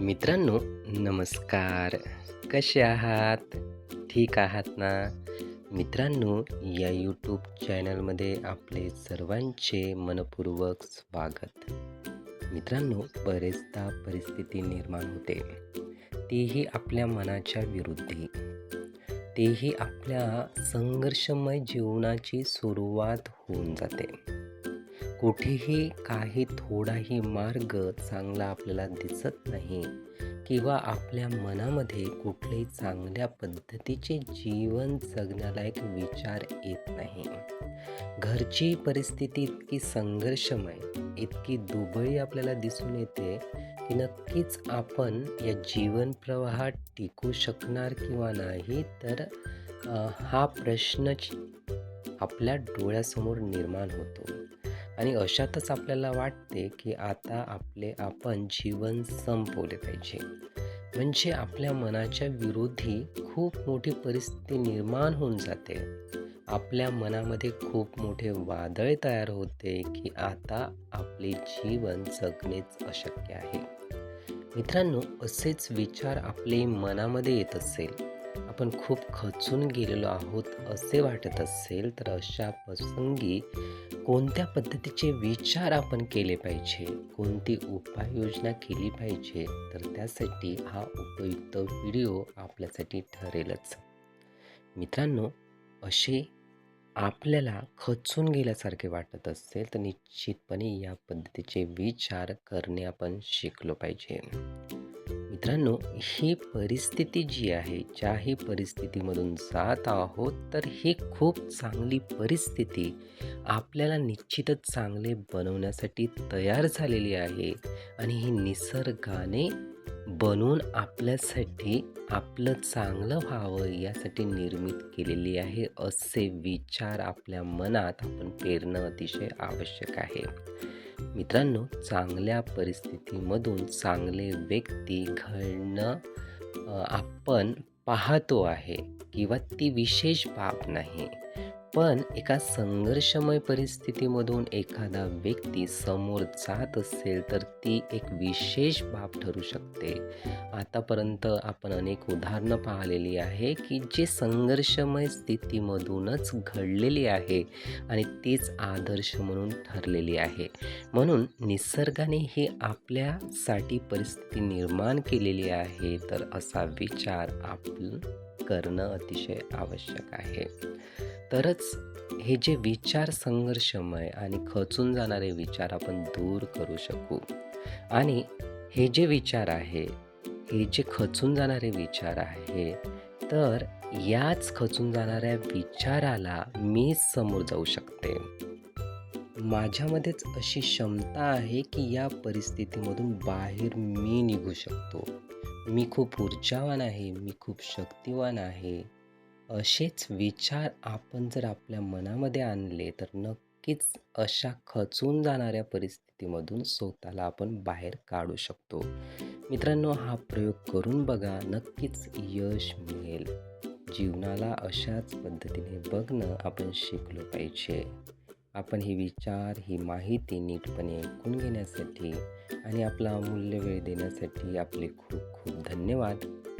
मित्रांनो नमस्कार. कसे आहात? ठीक आहात ना? मित्रांनो या यूट्यूब चॅनलमध्ये आपले सर्वांचे मनपूर्वक स्वागत. मित्रांनो बरेचदा परिस्थिती निर्माण होते. तीही आपल्या मनाच्या विरुद्धी. तेही आपल्या संघर्षमय जीवनाची सुरुवात होऊन जाते. कुठेही काही थोडाही मार्ग चांगला आपल्याला दिसत नाही किंवा आपल्या मनामध्ये कुठल्याही चांगल्या पद्धतीचे जीवन जगण्याला एक विचार येत नाही. घरची परिस्थिती इतकी संघर्षमय इतकी दुबळी आपल्याला दिसून येते की नक्कीच आपण या जीवन प्रवाहात टिकू शकणार किंवा नाही तर हा प्रश्नच आपल्या डोळ्यासमोर निर्माण होतो. आणि अशातच आपल्याला वाटते की आता आपले आपण जीवन संपवले पाहिजे. म्हणजे आपल्या मनाच्या विरोधी खूप मोठी परिस्थिती निर्माण होऊन जाते. आपल्या मनामध्ये खूप मोठे वादळ तयार होते की आता आपले जीवन जगणेच अशक्य आहे. मित्रांनो असेच विचार आपले मनामध्ये येत असेल. आपण खूप खचून गेलेलो आहोत असे वाटत असेल तर अशा प्रसंगी कोणत्या पद्धतीचे विचार आपण केले पाहिजे? कोणती उपाययोजना केली पाहिजे? तर त्यासाठी हा उपयुक्त व्हिडिओ आपल्यासाठी ठरेलच. मित्रांनो असे आपल्याला खचून गेल्यासारखे वाटत असेल तर निश्चितपणे या पद्धतीचे विचार करणे आपण शिकलो पाहिजे. मित्रांनो ही परिस्थिती जी आहे ज्याही परिस्थितीमधून जात आहोत तर ही खूप चांगली परिस्थिती आपल्याला निश्चितच चांगले बनवण्यासाठी तयार झालेली आहे आणि ही निसर्गाने बनवून आपल्यासाठी आपलं चांगलं व्हावं यासाठी निर्मित केलेली आहे असे विचार आपल्या मनात आपण पेरणं अतिशय आवश्यक आहे. मित्रांनो चांगल्या परिस्थितीमधून चांगले व्यक्ती घडणं आपण पाहतो आहे किंवा ती विशेष बाब नाही. पण एका संघर्षमय परिस्थितीमधून एखादा व्यक्ती समोर जात असेल तर ती एक विशेष बाब ठरू शकते. आतापर्यंत आपण अनेक उदाहरणं पाहिलेली आहे की जे संघर्षमय स्थितीमधूनच घडलेली आहे आणि तीच आदर्श म्हणून ठरलेली आहे. म्हणून निसर्गाने ही आपल्यासाठी परिस्थिती निर्माण केलेली आहे तर असा विचार आपण करणं अतिशय आवश्यक आहे. तरच हे जे विचार संघर्षमय आणि खचून जाणारे विचार आपण दूर करू शकू. आणि हे जे विचार आहे हे जे खचून जाणारे विचार आहे तर याच खचून जाणाऱ्या विचाराला मी समोर जाऊ शकते. माझ्यामध्येच अशी क्षमता आहे की या परिस्थितीमधून बाहेर मी निघू शकतो. मी खूप ऊर्जावान आहे मी खूप शक्तिवान आहे. असेच विचार आपण जर आपल्या मनामध्ये आणले तर नक्कीच अशा खचून जाणाऱ्या परिस्थितीमधून स्वतःला आपण बाहेर काढू शकतो. मित्रांनो हा प्रयोग करून बघा नक्कीच यश मिळेल. जीवनाला अशाच पद्धतीने बघणं आपण शिकलो पाहिजे. आपण ही विचार ही माहिती नीटपणे ऐकून घेण्यासाठी आणि आपला अमूल्य वेळ देण्यासाठी आपले खूप खूप धन्यवाद.